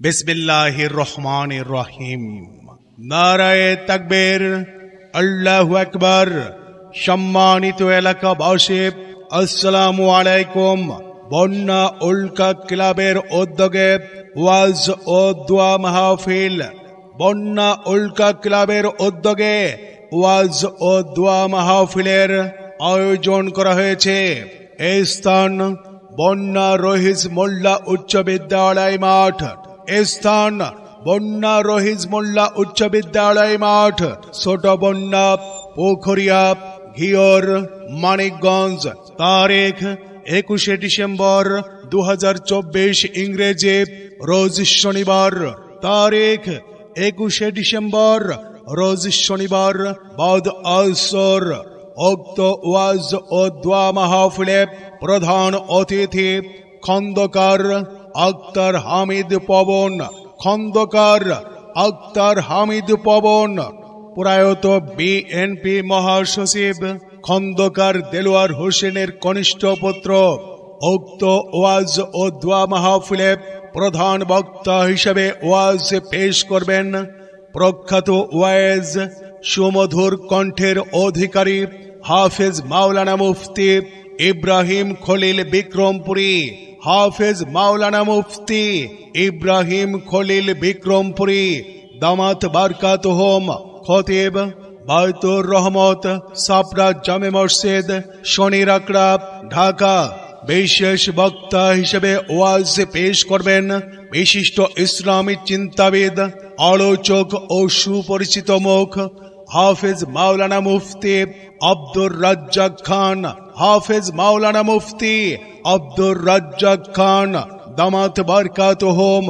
বিসমিল্লাহির রহমানির রহিম। নারায়ে তাকবীর। আল্লাহু আকবার। সম্মানিত এলাকাবাসী, আসসালামু আলাইকুম। বন্যা উল্কা ক্লাবের উদ্যোগে ওয়াজ ও দোয়া মাহফিল। বন্যা উল্কা ক্লাবের উদ্যোগে ওয়াজ ও দোয়া মাহফিলের আয়োজন করা হয়েছে। এই স্থান বন্যা রহিজ মোল্লা উচ্চ বিদ্যালয় মাঠ। স্থান বন্যা রহিজ মোল্লা উচ্চ বিদ্যালয় মাঠ, ছোট বন্যা, পোখরিয়া, ঘিওর, মানিকগঞ্জ। তারিখ একুশে ডিসেম্বর দু ইংরেজি, রোজ শনিবার। তারিখ একুশে ডিসেম্বর রোজ শনিবার, বাদ আসর উক্ত ওয়াজ ও দোয়া মাহফিলে প্রধান অতিথি খন্দকার আক্তার হামিদ পবন, খন্দকার আক্তার হামিদ পবন, প্রয়াত বিএনপি মহাসচিব খন্দকার দেলোয়ার হোসেনের কনিষ্ঠ পুত্র, উক্ত ওয়াজ ও দোয়া মাহফিলে প্রধান বক্তা হিসেবে ওয়াজ পেশ করবেন প্রখ্যাত ওয়াইজ সুমধুর কণ্ঠের অধিকারী হাফেজ মাওলানা মুফতি ইব্রাহিম খলিল বিক্রমপুরী। হাফেজ মাওলানা মুফতি ইব্রাহিম খলিল বিক্রমপুরী, দামাত বারকাত হোম, খতিব বায়তুর রহমত সাপরা জামে মসজিদ, শনি রাকড়া, ঢাকা। বিশেষ বক্তা হিসেবে ওয়াজ পেশ করবেন বিশিষ্ট ইসলামী চিন্তাবিদ, আলোচক ও সুপরিচিত মুখ হাফেজ মাওলানা মুফতি আব্দুর রাজ্জাক খান, হাফেজ মাওলানা মুফতি আব্দুর রাজ্জাক খান, দামাত বারকাত হোম,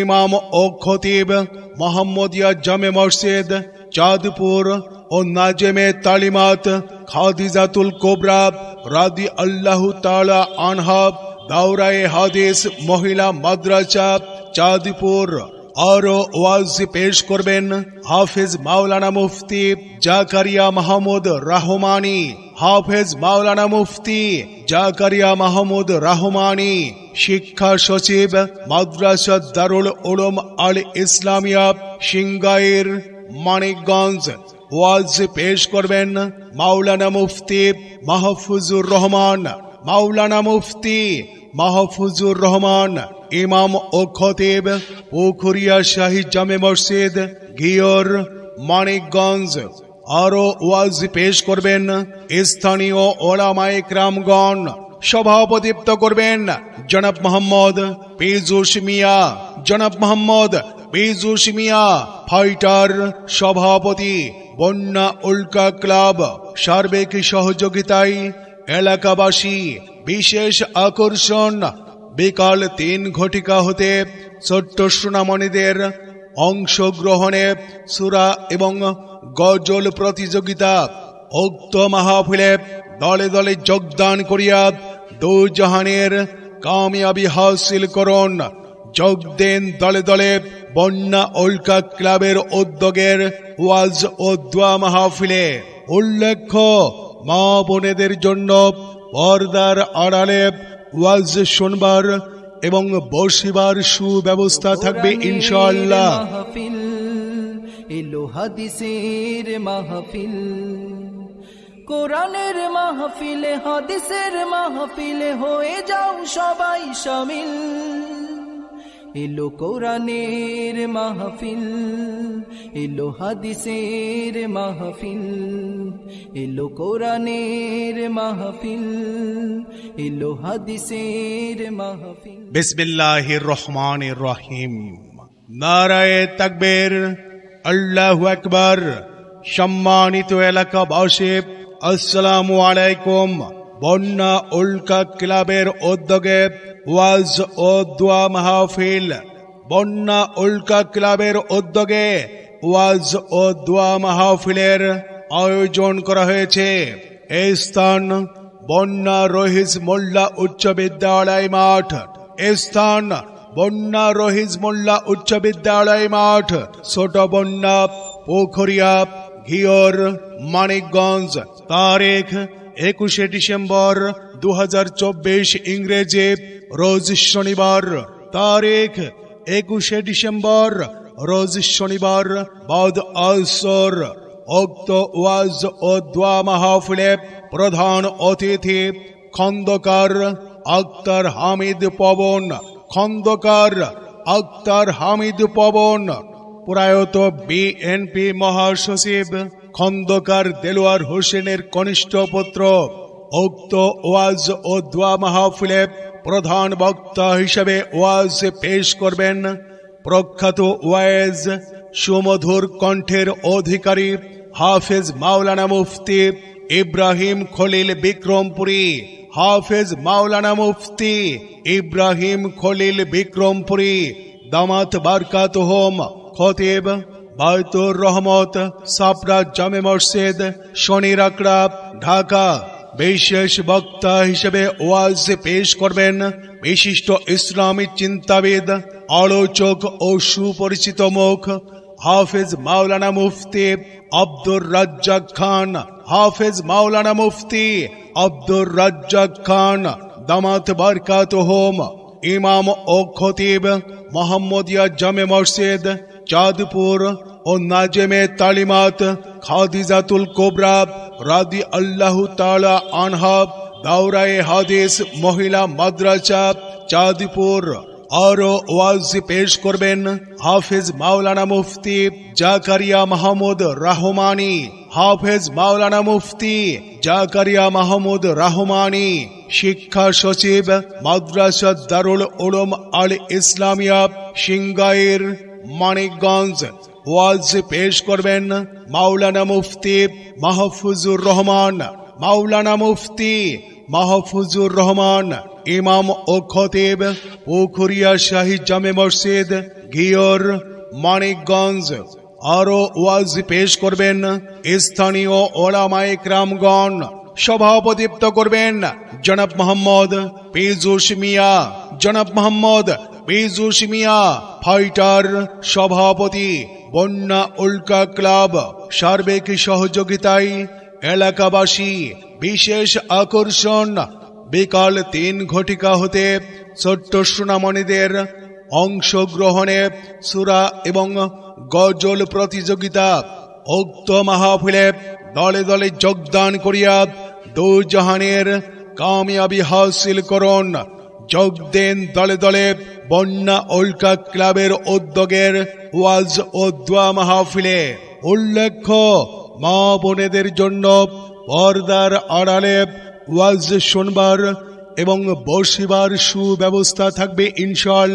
ইমাম ও খতিব মোহাম্মদিয়া জামে মসজিদ, চাঁদপুর ও নাজেমে তালিমাত খাদিজাতুল কোবরা রাদি আল্লাহ তালা আনহাব দাওরায়ে হাদিস মহিলা মাদ্রাসা, চাঁদপুর। আরও ওয়াজ পেশ করবেন হাফেজ মাওলানা মুফতি জাকারিয়া মাহমুদ রাহমানি। হাফেজ মাওলানা মুফতি জাকারিয়া মাহমুদ রাহমানি। শিক্ষা সচিব মাদ্রাসা দারুল উলুম আল ইসলামিয়া সিংগাইর মানিকগঞ্জ। ওয়াজ পেশ করবেন মাওলানা মুফতি মাহফুজুর রহমান। মাওলানা মুফতি মাহফুজুর রহমান। ইমাম ও খতিব পুখুরিয়া শাহী জামে মসজিদ ঘিওর মানিকগঞ্জ। আরও ওয়াজ পেশ করবেন স্থানীয় ওলামায়ে ক্রামগণ সভাপতিত্ব করবেন জনাব মোহাম্মদ পেজুস মিয়া। জনাব মোহাম্মদ পেজুস মিয়া, ফাইটার সভাপতি, বন্যা উল্কা ক্লাব, সার্বিক সহযোগিতায় এলাকাবাসী, বিশেষ আকর্ষণ বিকাল তিন ঘটিকা হতে ছোট্ট সোনামণিদের অংশগ্রহণে সুরা এবং গজল প্রতিযোগিতা উক্ত মাহফিলে দলে দলে যোগদান করিয়া দুজাহানের কামিয়াবি হাসিল করুন। যোগ দেন দলে দলে বন্যা উল্কা ক্লাবের উদ্যোগের ওয়াজ ও দোয়া মাহফিলে। উল্লেখ্য, মা বোনেদের জন্য পর্দার আড়ালে ওয়াজ শোনবার এবং বসিবার সুব্যবস্থা থাকবে ইনশাআল্লাহ। এলো হাদিসের মাহফিল। কোরআনের মাহফিলে হাদিসের মাহফিলে হয়ে যাও সবাই শামিল এলো কোরআনের মাহফিল, এলো হাদিসের মাহফিল, এলো কোরআনের মাহফিল, এলো হাদিসের মাহফিল। বিসমিল্লাহির রহমানির রহিম। নারায়ে তাকবীর, আল্লাহু আকবার। সম্মানিত এলাকাবাসী, আসসালামু আলাইকুম। বন্যা উল্কা ক্লাবের উদ্যোগে ওয়াজ ও দোয়া মাহফিল। বন্যা উল্কা ক্লাবের উদ্যোগে ওয়াজ ও দোয়া মাহফিলের আয়োজন করা হয়েছে। এই স্থান বন্যা রহিজ মোল্লা উচ্চ বিদ্যালয় মাঠ। এই স্থান বন্যা রহিজ মোল্লা উচ্চ বিদ্যালয় মাঠ। ছোট বন্যা, পোখরিয়া, ঘিওর, মানিকগঞ্জ, তারিখ একুশে ডিসেম্বর দু ইংরেজি রোজ শনিবার, তারিখ একুশে ডিসেম্বর রোজ শনিবার, বাদ আসর উক্ত ওয়াজ ও দোয়া মাহফিলে প্রধান অতিথি খন্দকার আক্তার হামিদ পবন, খন্দকার আক্তার হামিদ পবন, প্রয়াত বিএনপি মহাসচিব খন্দকার দেলোয়ার হোসেনের কনিষ্ঠ পুত্র উক্ত ওয়াজ ও দোয়া মাহফিলে প্রধান বক্তা হিসেবে ওয়াজ পেশ করবেন প্রখ্যাত ওয়াইজ সুমধুর কণ্ঠের অধিকারী হাফেজ মাওলানা মুফতি ইব্রাহিম খলিল বিক্রমপুরী। হাফেজ মাওলানা মুফতি ইব্রাহিম খলিল বিক্রমপুরী। দামাত বারকাত হোম খতিব বায়তুর রহমত সাপড়া জামে মসজিদ শনির আকড়া ঢাকা। বিশেষ বক্তা হিসেবে ওয়াজ পেশ করবেন বিশিষ্ট ইসলামী চিন্তাবিদ, আলোচক ও সুপরিচিত মুখ, হাফেজ মাওলানা মুফতি আব্দুর রাজ্জাক খান। হাফেজ মাওলানা মুফতি আব্দুর রাজ্জাক খান। দামাত বারকাত হোম ইমাম ও খতিব, মোহাম্মদিয়া জামে মসজিদ চাঁদপুর ও নাজেমে তালিমাত খাদিজাতুল কোবরা রাদি আল্লাহ তালা আনহাব দাওরায়ে হাদিস মহিলা মাদ্রাসা চাঁদপুর। আরও ওয়াজ পেশ করবেন হাফেজ মাওলানা মুফতি জাকারিয়া মাহমুদ রাহমানি, হাফেজ মাওলানা মুফতি জাকারিয়া মাহমুদ রাহমানি, শিক্ষা সচিব মাদ্রাসা দারুল উলুম আল ইসলামিয়া সিংগাইর মানিকগঞ্জ ওয়াজ পেশ করবেন মাওলানা মুফতি মাহফুজুর রহমান। মাওলানা মুফতি মাহফুজুর রহমান, ইমাম ও খতিব পুখুরিয়া শাহী জামে মসজিদ, গিয়র মানিকগঞ্জ। আরও ওয়াজ পেশ করবেন স্থানীয় ওলামায়ে ক্রামগণ সভাপতিত্ব করবেন জনাব মোহাম্মদ পেজুস মিয়া। জনাব মোহাম্মদ পেজুস মিয়া ফাইটার সভাপতি, বন্যা উল্কা ক্লাব, সার্বিক সহযোগিতায় এলাকাবাসী, বিশেষ আকর্ষণ। বিকাল তিন ঘটিকা হতে ছোট্ট সোনামণিদের অংশগ্রহণে সুরা এবং গজল প্রতিযোগিতা উক্ত মাহফিলে দলে দলে যোগদান করিয়া দুজাহানের কামিয়াবি হাসিল করুন। যোগ দেন দলে দলে বন্যা উল্কা ক্লাবের উদ্যোগের ওয়াজ ও দোয়া মাহফিলে। উল্লেখ্য, মা বোনেদের জন্য পর্দার আড়ালে ওয়াজ শুনবার এবং বসিবার সুব্যবস্থা থাকবে ইনশাল্লাহ